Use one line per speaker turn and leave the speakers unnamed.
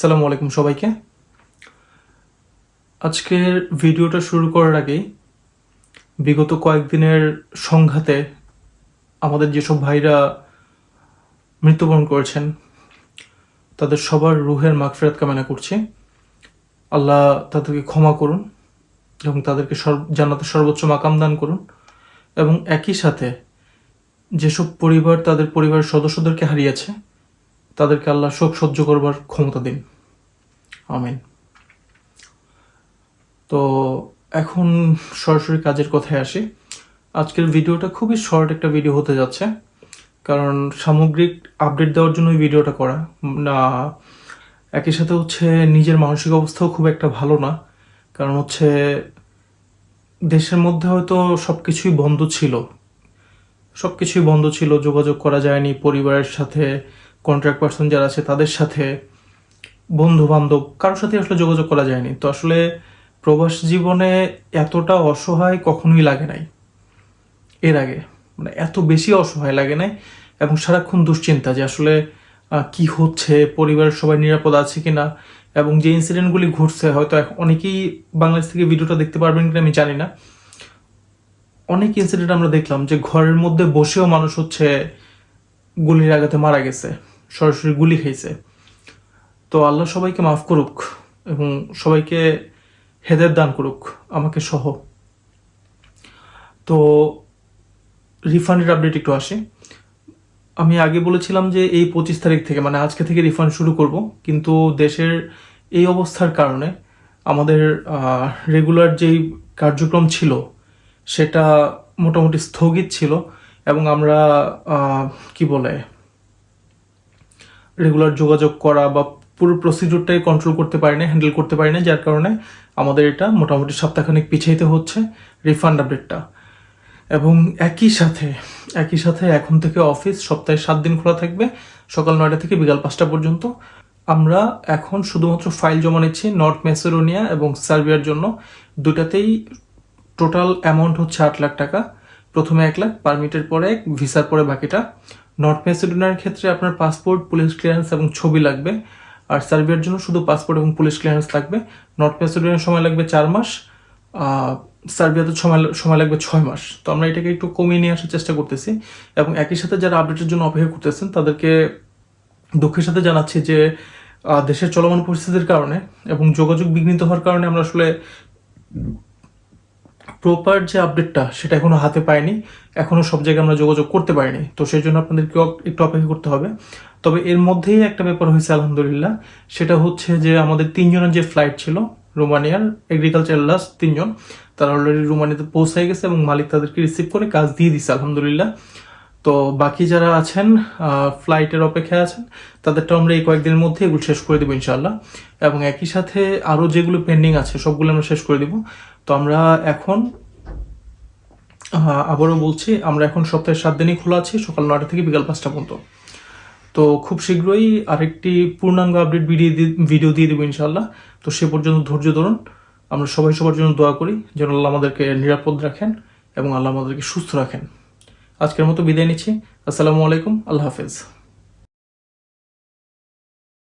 সালামু আলাইকুম সবাইকে। আজকের ভিডিওটা শুরু করার আগেই বিগত কয়েকদিনের সংঘাতে আমাদের যেসব ভাইরা মৃত্যুবরণ করেছেন, তাদের সবার রুহের মাগফিরাত কামনা করছি। আল্লাহ তাদেরকে ক্ষমা করুন এবং তাদেরকে সর্ব জান্নাতে সর্বোচ্চ মাকাম দান করুন এবং একই সাথে যেসব পরিবার, তাদের পরিবারের সদস্যদেরকে হারিয়েছে তাদেরকে আল্লাহ শোক সহ্য করবার ক্ষমতা দিন। আমিন। তো এখন সরাসরি কাজের কথায় আসি। আজকের ভিডিওটা খুবই শর্ট একটা ভিডিও হতে যাচ্ছে, কারণ সামগ্রিক আপডেট দেওয়ার জন্য ভিডিওটা করা। না একই সাথে হচ্ছে নিজের মানসিক অবস্থাও খুব একটা ভালো না, কারণ হচ্ছে দেশের মধ্যে হয়তো সব কিছুই বন্ধ ছিল। সব কিছুই বন্ধ ছিল, যোগাযোগ করা যায়নি, পরিবারের সাথে কন্ট্রাক্ট পার্সন যারা আছে তাদের সাথে বন্ধু বান্ধব কারোর সাথে আসলে যোগাযোগ করা যায়নি। তো আসলে প্রবাস জীবনে এতটা অসহায় কখনোই লাগে নাই। এর আগে মানে এত বেশি অসহায় লাগে নাই এবং সারাক্ষণ দুশ্চিন্তা যে আসলে কি হচ্ছে, পরিবারের সবাই নিরাপদ আছে কিনা এবং যে ইনসিডেন্টগুলি ঘটছে, হয়তো অনেকেই বাংলাদেশ থেকে ভিডিওটা দেখতে পারবেন কিনা আমি জানি না। অনেক ইনসিডেন্ট আমরা দেখলাম যে ঘরের মধ্যে বসেও মানুষ হচ্ছে গুলির আঘাতে মারা গেছে, সরাসরি গুলি খাইছে। তো আল্লাহ সবাইকে মাফ করুক এবং সবাইকে হেদের দান করুক, আমাকে সহ। তো রিফান্ডের আপডেট একটু আসে। আমি আগে বলেছিলাম যে এই পঁচিশ তারিখ থেকে মানে আজকে থেকে রিফান্ড শুরু করব, কিন্তু দেশের এই অবস্থার কারণে আমাদের রেগুলার যেই কার্যক্রম ছিল, সেটা মোটামুটি স্থগিত ছিল। এবং আমরা কি বলে রেগুলার যোগাযোগ করা বা পুরো প্রসিডিউরটাই কন্ট্রোল করতে পারি না হ্যান্ডেল করতে পারি না যার কারণে আমাদের এটা মোটামুটি সপ্তাহখানেক পিছাইতে হচ্ছে রিফান্ড আপডেটটা এবং একই সাথে একই সাথে এখন থেকে অফিস সপ্তাহে সাত দিন খোলা থাকবে, সকাল নয়টা থেকে বিকাল পাঁচটা পর্যন্ত। আমরা এখন শুধুমাত্র ফাইল জমা নিচ্ছি নর্থ মেসেরোনিয়া এবং সার্বিয়ার জন্য। দুটাতেই টোটাল অ্যামাউন্ট হচ্ছে আট লাখ টাকা। প্রথমে এক লাখ পারমিটের পরে এক ভিসার পরে বাকিটা। নর্থ মেসিডোনিয়ার ক্ষেত্রে আপনার পাসপোর্ট পুলিশ ক্লিয়ারেন্স এবং ছবি লাগবে। আর সার্বিয়ার জন্য শুধু পাসপোর্ট এবং পুলিশ ক্লিয়ারেন্স লাগবে। নর্থ মেসিডোনিয়ার সময় লাগবে চার মাস সার্বিয়াতে সময় সময় লাগবে ছয় মাস। তো আমরা এটাকে একটু কমিয়ে নিয়ে আসার চেষ্টা করতেছি। এবং একই সাথে যারা আপডেটের জন্য অপেক্ষা করতেছেন, তাদেরকে দুঃখের সাথে জানাচ্ছি যে দেশের চলমান পরিস্থিতির কারণে এবং যোগাযোগ বিঘ্নিত হওয়ার কারণে আমরা আসলে প্রপার যে আপডেটটা সেটা এখনও হাতে পাইনি। এখনও সব জায়গায় আমরা যোগাযোগ করতে পারিনি। তো সেই জন্য আপনাদেরকে একটু অপেক্ষা করতে হবে। তবে এর মধ্যেই একটা ব্যাপার হয়েছে, আলহামদুলিল্লাহ। সেটা হচ্ছে যে আমাদের তিনজনের যে ফ্লাইট ছিল, রোমানিয়ার এগ্রিকালচার লাস তিনজন, তারা অলরেডি রোমানিয়াতে পৌঁছে গেছে এবং মালিক তাদেরকে রিসিভ করে কাজ দিয়ে দিছে, আলহামদুলিল্লাহ। তো বাকি যারা আছেন ফ্লাইটের অপেক্ষায় আছেন, তাদেরটা আমরা এই কয়েকদিনের মধ্যে এগুলো শেষ করে দেবো ইনশাল্লাহ এবং একই সাথে আরও যেগুলো পেন্ডিং আছে, সবগুলো আমরা শেষ করে দিব। তো আমরা এখন আবারও বলছি, আমরা এখন সপ্তাহে সাত দিনই খোলা আছি, সকাল নয়টা থেকে বিকাল পাঁচটা পর্যন্ত। তো খুব শীঘ্রই আরেকটি পূর্ণাঙ্গ আপডেট ভিডিও ভিডিও দিয়ে দেবো ইনশাল্লাহ তো সে পর্যন্ত ধৈর্য ধরুন, আমরা সবাই সবার জন্য দোয়া করি, যেন আল্লাহ আমাদেরকে নিরাপদ রাখেন এবং আল্লাহ আমাদেরকে সুস্থ রাখেন। আজকের মতো বিদায় নিচ্ছি। আসসালামু আলাইকুম। আল্লাহ হাফেজ।